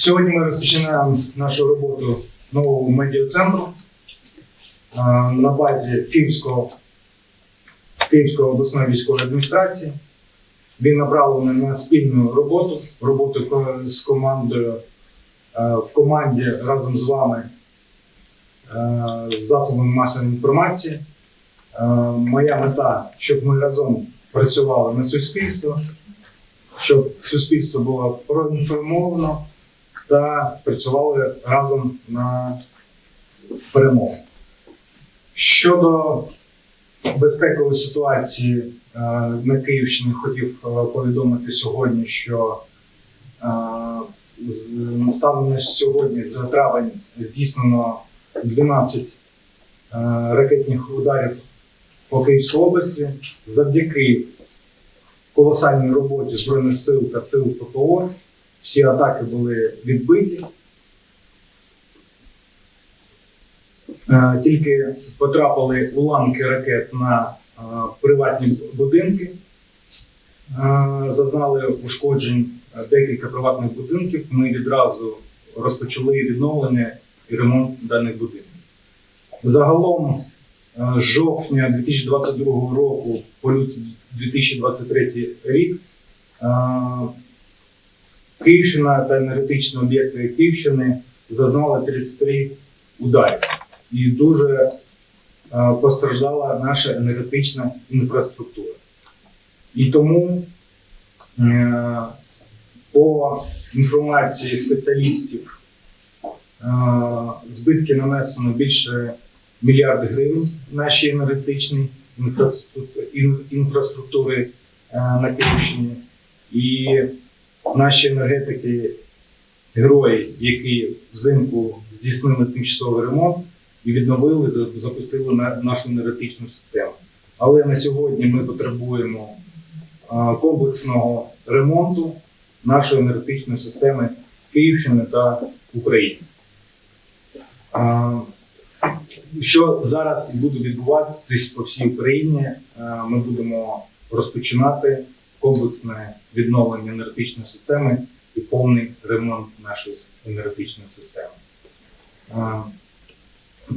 Сьогодні ми розпочинаємо нашу роботу нового медіа-центру на базі Київського, Київської обласної військової адміністрації. Він направлений на спільну роботу, роботу з командою в команді разом з вами з засобами масової інформації. Моя мета, щоб ми разом працювали на суспільство, щоб суспільство було проінформовано та працювали разом на перемогу. Щодо безпекової ситуації е, на Київщині, хотів е, повідомити сьогодні, що е, станом сьогодні за травень здійснено 12 е, ракетних ударів по Київській області завдяки колосальній роботі Збройних сил та сил ППО. Всі атаки були відбиті. Е, Тільки потрапили уламки ракет на е, приватні будинки. Е, Зазнали ушкоджень декілька приватних будинків. Ми відразу розпочали відновлення і ремонт даних будинків. Загалом з жовтня 2022 року по лютий 2023 рік Київщина та енергетичні об'єкти Київщини зазнали 33 ударів. І дуже е, постраждала наша енергетична інфраструктура. І тому е, по інформації спеціалістів е, збитки нанесено більше мільярда гривень нашій енергетичній інфраструктури на Київщині. І наші енергетики, герої, які взимку здійснили тимчасовий ремонт і відновили, за- запустили нашу енергетичну систему. Але на сьогодні ми потребуємо комплексного ремонту нашої енергетичної системи Київщини та України. Що зараз буде відбуватись по всій Україні, ми будемо розпочинати комплексне відновлення енергетичної системи і повний ремонт нашої енергетичної системи.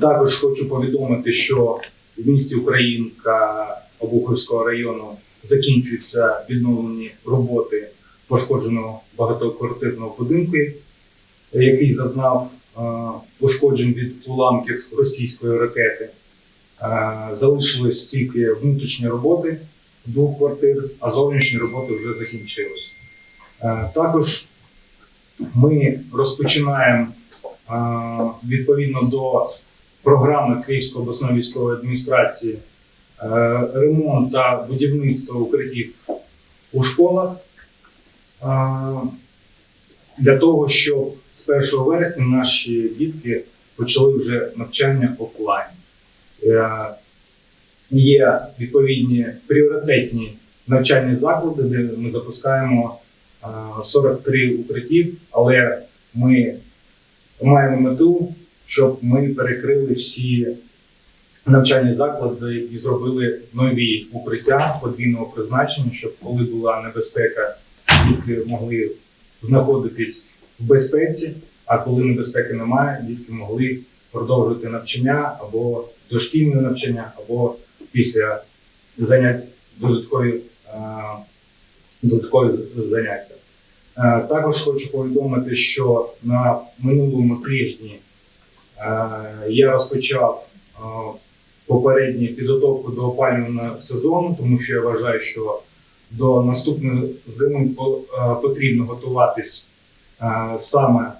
Також хочу повідомити, що в місті Українка Обуховського району закінчуються відновлені роботи пошкодженого багатоквартирного будинку, який зазнав пошкоджень від уламків російської ракети. Залишились тільки внутрішні роботи двох квартир, а зовнішні роботи вже закінчились. Е, Також ми розпочинаємо е, відповідно до програми Київської обласної військової адміністрації е, ремонт та будівництво укриттів у школах для того, щоб з 1 вересня наші дітки почали вже навчання офлайн. Е, Є відповідні пріоритетні навчальні заклади, де ми запускаємо е, 43 укриттів, але ми маємо мету, щоб ми перекрили всі навчальні заклади і зробили нові укриття подвійного призначення, щоб коли була небезпека, дітки могли знаходитись в безпеці, а коли небезпеки немає, дітки могли продовжити навчання або дошкільне навчання, або після занять додаткові, е, додаткові заняття. Е, Також хочу повідомити, що на минулому тижні е, я розпочав попередню підготовку до опалювального сезону, тому що я вважаю, що до наступної зими потрібно готуватись саме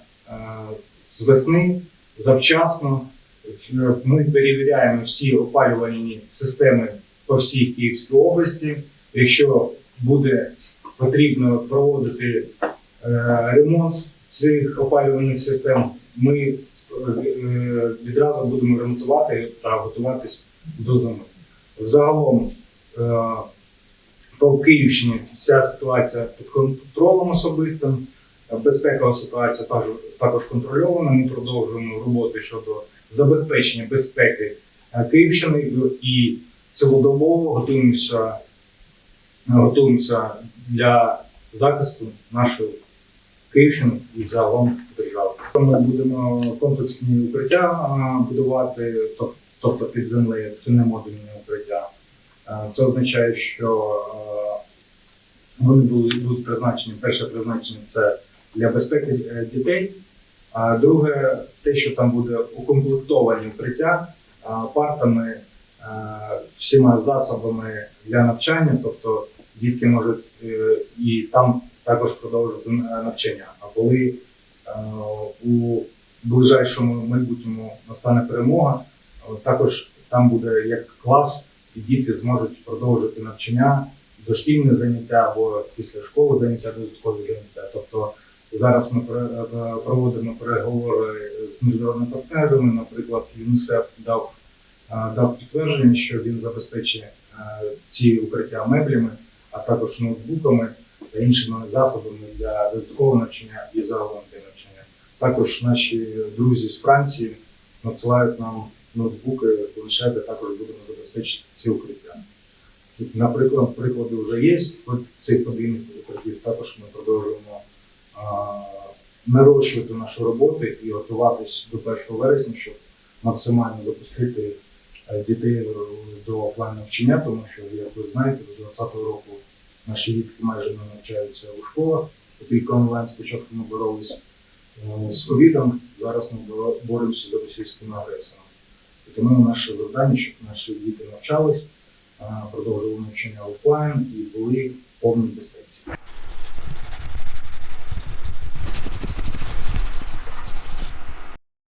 з весни, завчасно. Е, Ми перевіряємо всі опалювальні системи по всій Київській області. Якщо буде потрібно проводити е, ремонт цих опалювальних систем, ми е, відразу будемо ремонтувати та готуватись до зими. Взагалом по Київщині вся ситуація під контролем особистим, безпекова ситуація також контрольована. Ми продовжуємо роботи щодо забезпечення безпеки е, Київщини і цілодобово готуємося, готуємося для захисту нашої Київщину і загалом державу. Ми будемо комплексні укриття будувати, тобто під землею, це не модульні укриття. Е, Це означає, що е, вони будуть, призначені. Перше призначення це для безпеки е, дітей. А друге, те, що там буде укомплектовані укриття партами, е, всіма засобами для навчання, тобто дітки можуть е, і там також продовжити е, навчання. А коли у ближайшому майбутньому настане перемога, також там буде як клас, і діти зможуть продовжити навчання, дошкільне заняття або після школи заняття, додаткові заняття. Тобто зараз ми е, проводимо переговори з міжнародними партнерами. Наприклад, ЮНІСЕФ дав, е, дав підтвердження, що він забезпечує е, ці укриття меблями, а також ноутбуками та іншими засобами для додаткового навчання і загалом навчання. Також наші друзі з Франції надсилають нам ноутбуки, планшети, також будемо забезпечити ці укриття. Наприклад, приклади вже є цих подвійних укриттів. Також ми продовжуємо нарощувати нашу роботу і готуватись до 1 вересня, щоб максимально запустити е, дітей до офлайн навчання, тому що, як ви знаєте, з 2020 року наші дітки майже не навчаються у школах. Тільки онлайн спочатку ми боролися е, з ковідом, зараз ми боремося з російським агресором. І тому наше завдання, щоб наші діти навчались, е, продовжували навчання офлайн і були в повній безпеці.